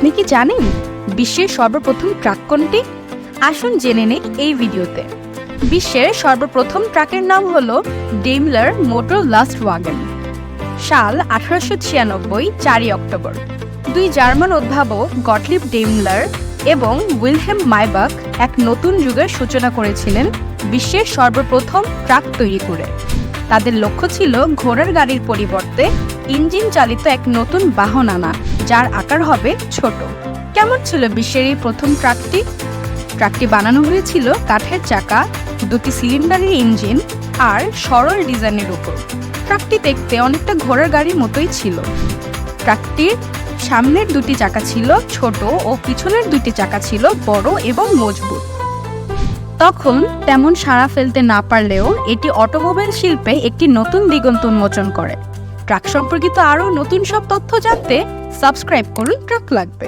আপনি কি জানেন বিশ্বের সর্বপ্রথম ট্রাক কোনটি? আসুন জেনে নেই এই ভিডিওতে। বিশ্বের সর্বপ্রথম ট্রাকের নাম হল ডেমলার মোটর লাস্ট ওয়াগন। সাল আঠারোশো ছিয়ানব্বই, চারই অক্টোবর। দুই জার্মান উদ্ভাবক গটলিপ ডেমলার এবং উইলহেম মাইবাক এক নতুন যুগের সূচনা করেছিলেন বিশ্বের সর্বপ্রথম ট্রাক তৈরি করে। তাদের লক্ষ্য ছিল ঘোড়ার গাড়ির পরিবর্তে ইঞ্জিন চালিত এক নতুন বাহন আনা। যার আকার হবে ছোট। কেমন ছিল বিশ্বের এই প্রথম ট্রাকটি? ট্রাকটি বানানো হয়েছিল কাঠের চাকা, দুটি সিলিন্ডারের ইঞ্জিন আর সরল ডিজাইনের উপর। ট্রাকটি দেখতে অনেকটা ঘোড়ার গাড়ির মতোই ছিল। ট্রাকটির সামনের দুটি চাকা ছিল ছোট ও পিছনের দুটি চাকা ছিল বড় এবং মজবুত। তখন তেমন সাড়া ফেলতে না পারলেও এটি অটোমোবাইল শিল্পে একটি নতুন দিগন্ত উন্মোচন করে। ট্রাক সম্পর্কিত আরও নতুন সব তথ্য জানতে সাবস্ক্রাইব করুন ট্রাক লাগবে।